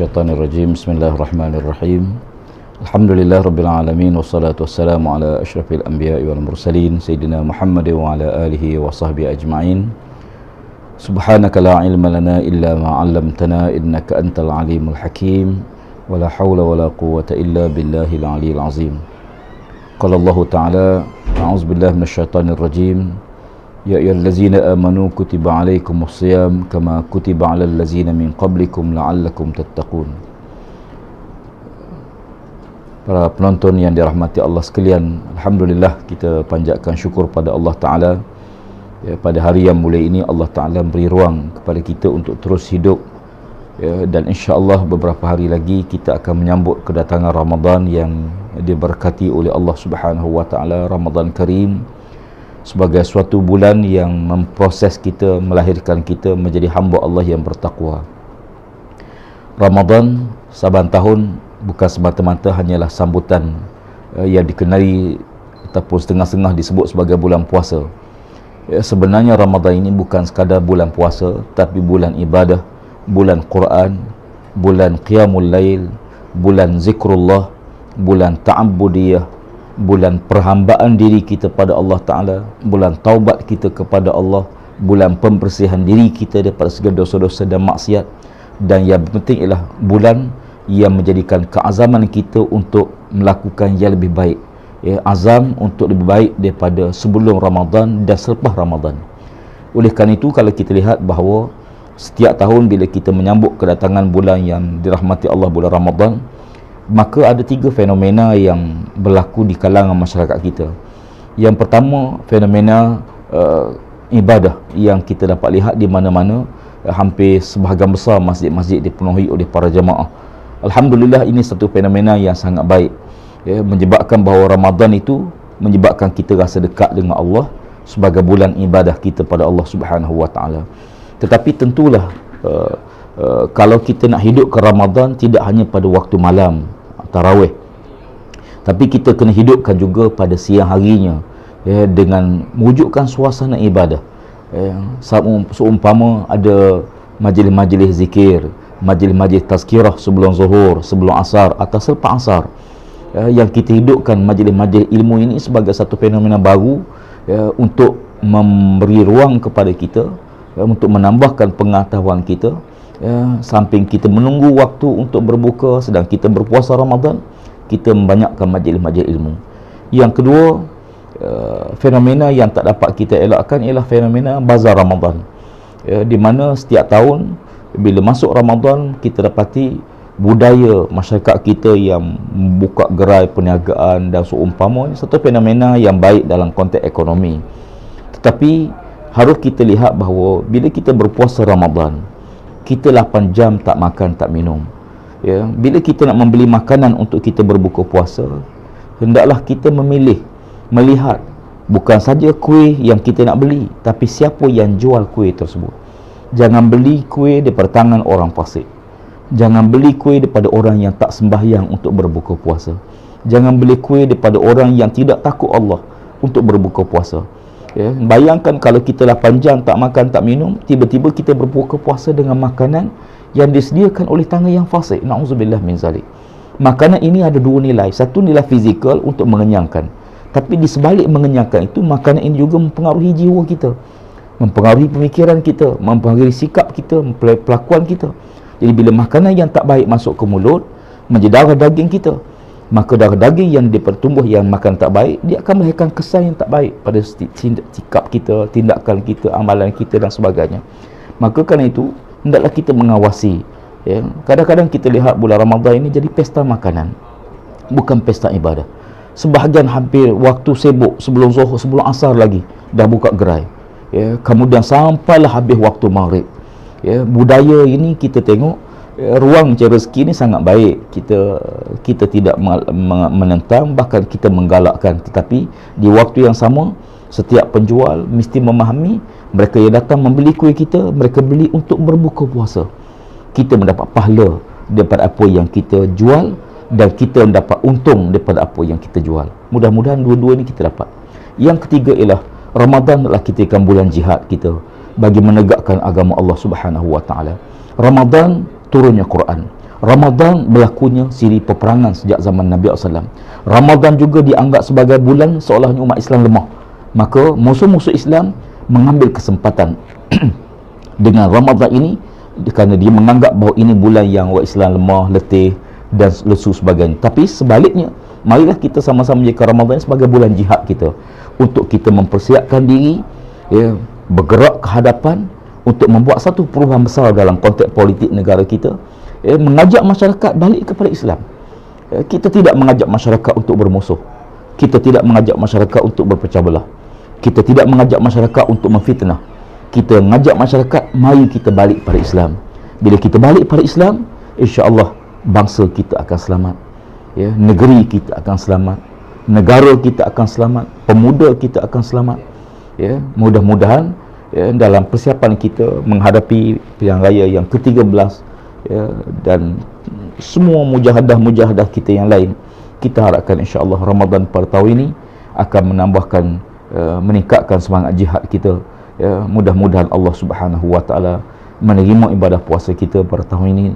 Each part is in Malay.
الشيطان الرجيم بسم الله الرحمن الرحيم الحمد لله رب العالمين والصلاة والسلام على أشرف الأنبياء والمرسلين سيدنا محمد وعلى آله وصحبه أجمعين سبحانك لا علم لنا إلا ما علمتنا إنك أنت العليم الحكيم ولا حول ولا قوة إلا بالله العلي العظيم قال الله تعالى أعوذ بالله من الشيطان الرجيم يا أيها الذين آمنوا كتب عليكم الصيام كما كتب على الذين من قبلكم لعلكم تتقون Para penonton yang dirahmati Allah sekalian Alhamdulillah kita panjatkan syukur pada Allah Ta'ala ya, Pada hari yang mulia ini Allah Ta'ala beri ruang kepada kita untuk terus hidup ya, Dan insya Allah beberapa hari lagi kita akan menyambut kedatangan Ramadan Yang diberkati oleh Allah Subhanahu Wa Ta'ala Ramadan Karim sebagai suatu bulan yang memproses kita, melahirkan kita menjadi hamba Allah yang bertakwa. Ramadan saban tahun bukan semata-mata hanyalah sambutan uh, yang dikenali ataupun setengah-setengah disebut sebagai bulan puasa. Ya, sebenarnya Ramadan ini bukan sekadar bulan puasa tapi bulan ibadah, bulan Quran, bulan qiyamul lail, bulan zikrullah, bulan ta'abbudiyah, bulan perhambaan diri kita pada Allah Ta'ala bulan taubat kita kepada Allah bulan pembersihan diri kita daripada segala dosa-dosa dan maksiat. Dan yang penting ialah bulan yang menjadikan keazaman kita untuk melakukan yang lebih baik. Ya, azam untuk lebih baik daripada sebelum Ramadan dan selepas Ramadan. Oleh kerana itu kalau kita lihat bahawa setiap tahun bila kita menyambut kedatangan bulan yang dirahmati Allah bulan Ramadan maka ada tiga fenomena yang berlaku di kalangan masyarakat kita. Yang pertama, fenomena uh, ibadah yang kita dapat lihat di mana-mana uh, hampir sebahagian besar masjid-masjid dipenuhi oleh para jemaah. Alhamdulillah ini satu fenomena yang sangat baik. Ya, menyebabkan bahawa Ramadan itu menyebabkan kita rasa dekat dengan Allah sebagai bulan ibadah kita pada Allah Subhanahu Wa Taala. Tetapi tentulah uh, uh, kalau kita nak hidup ke Ramadan tidak hanya pada waktu malam tarawih. Tapi kita kena hidupkan juga pada siang harinya ya, dengan mewujudkan suasana ibadah. Ya, seumpama ada majlis-majlis zikir majlis-majlis tazkirah sebelum zuhur sebelum asar atau selepas asar. Ya, yang kita hidupkan majlis-majlis ilmu ini sebagai satu fenomena baru ya, untuk memberi ruang kepada kita ya, untuk menambahkan pengetahuan kita ya, samping kita menunggu waktu untuk berbuka sedang kita berpuasa Ramadan kita membanyakkan majlis-majlis ilmu. Yang kedua uh, fenomena yang tak dapat kita elakkan ialah fenomena bazar Ramadan. Ya, di mana setiap tahun bila masuk Ramadan kita dapati budaya masyarakat kita yang membuka gerai perniagaan dan seumpama satu fenomena yang baik dalam konteks ekonomi. Tetapi harus kita lihat bahawa bila kita berpuasa Ramadan kita 8 jam tak makan tak minum. Ya bila kita nak membeli makanan untuk kita berbuka puasa hendaklah kita memilih melihat bukan saja kuih yang kita nak beli tapi siapa yang jual kuih tersebut. Jangan beli kuih di tangan orang fasik. Jangan beli kuih daripada orang yang tak sembahyang untuk berbuka puasa. Jangan beli kuih daripada orang yang tidak takut Allah untuk berbuka puasa ya, bayangkan kalau kita 8 jam tak makan tak minum tiba-tiba kita berbuka puasa dengan makanan yang disediakan oleh tangan yang fasik. Na'udzubillah min zalik. Makanan ini ada dua nilai. Satu nilai fizikal untuk mengenyangkan. Tapi di sebalik mengenyangkan itu makanan ini juga mempengaruhi jiwa kita. Mempengaruhi pemikiran kita mempengaruhi sikap kita pelakuan kita. Jadi bila makanan yang tak baik masuk ke mulut menjedarah daging kita maka darah daging yang dipertumbuh yang makan tak baik dia akan melahirkan kesan yang tak baik pada sikap kita tindakan kita amalan kita dan sebagainya. Maka kerana itu hendaklah kita mengawasi ya. Kadang-kadang kita lihat bulan Ramadan ini jadi pesta makanan bukan pesta ibadah. Sebahagian hampir waktu sibuk sebelum zuhur sebelum asar lagi dah buka gerai ya. Kemudian sampailah habis waktu maghrib ya. Budaya ini kita tengok ruang mencari rezeki ni sangat baik. Kita kita tidak menentang bahkan kita menggalakkan. Tetapi di waktu yang sama setiap penjual mesti memahami mereka yang datang membeli kuih kita mereka beli untuk berbuka puasa. Kita mendapat pahala daripada apa yang kita jual dan kita mendapat untung daripada apa yang kita jual. Mudah-mudahan dua-dua ni kita dapat. Yang ketiga ialah Ramadan adalah kita akan bulan jihad kita. Bagi menegakkan agama Allah Subhanahu Wa Taala. Ramadan turunnya Quran. Ramadan berlakunya siri peperangan sejak zaman Nabi SAW. Ramadan juga dianggap sebagai bulan seolahnya umat Islam lemah. Maka musuh-musuh Islam mengambil kesempatan dengan Ramadan ini kerana dia menganggap bahawa ini bulan yang umat Islam lemah, letih dan lesu sebagainya. Tapi sebaliknya, marilah kita sama-sama menjadikan Ramadan sebagai bulan jihad kita untuk kita mempersiapkan diri ya, bergerak ke hadapan untuk membuat satu perubahan besar dalam konteks politik negara kita eh, mengajak masyarakat balik kepada Islam. Eh, kita tidak mengajak masyarakat untuk bermusuh. Kita tidak mengajak masyarakat untuk berpecah belah. Kita tidak mengajak masyarakat untuk memfitnah. Kita mengajak masyarakat mari kita balik pada Islam. Bila kita balik pada Islam insya-Allah bangsa kita akan selamat. Ya negeri kita akan selamat. Negara kita akan selamat. Pemuda kita akan selamat. Ya mudah-mudahan ya, dalam persiapan kita menghadapi pilihan raya yang ke-13 ya, dan semua mujahadah-mujahadah kita yang lain kita harapkan insya-Allah Ramadan pada tahun ini akan menambahkan uh, meningkatkan semangat jihad kita ya, mudah-mudahan Allah Subhanahu wa taala menerima ibadah puasa kita pada tahun ini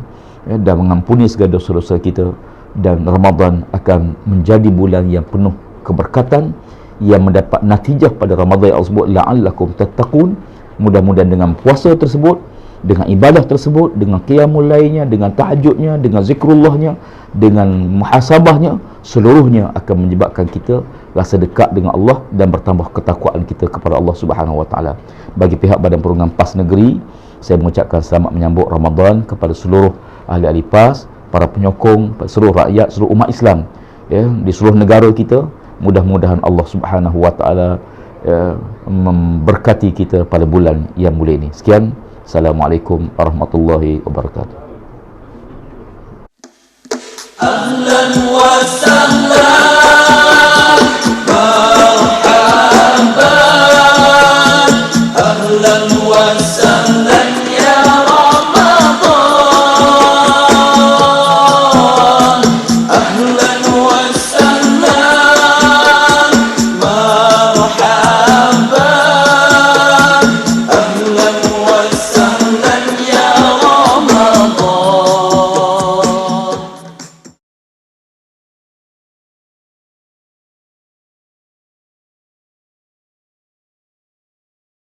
ya, dan mengampuni segala dosa-dosa kita dan Ramadan akan menjadi bulan yang penuh keberkatan yang mendapat natijah pada Ramadan yang Allah sebut la'allakum tattaqun. Mudah-mudahan dengan puasa tersebut dengan ibadah tersebut dengan qiyamul lainnya dengan tahajudnya dengan zikrullahnya dengan muhasabahnya seluruhnya akan menyebabkan kita rasa dekat dengan Allah dan bertambah ketakwaan kita kepada Allah Subhanahu wa taala. Bagi pihak Badan Perhubungan PAS Negeri saya mengucapkan selamat menyambut Ramadan kepada seluruh ahli-ahli PAS para penyokong seluruh rakyat seluruh umat Islam ya di seluruh negara kita mudah-mudahan Allah Subhanahu wa taala ya, memberkati kita pada bulan yang mulia ini sekian Assalamualaikum warahmatullahi wabarakatuh.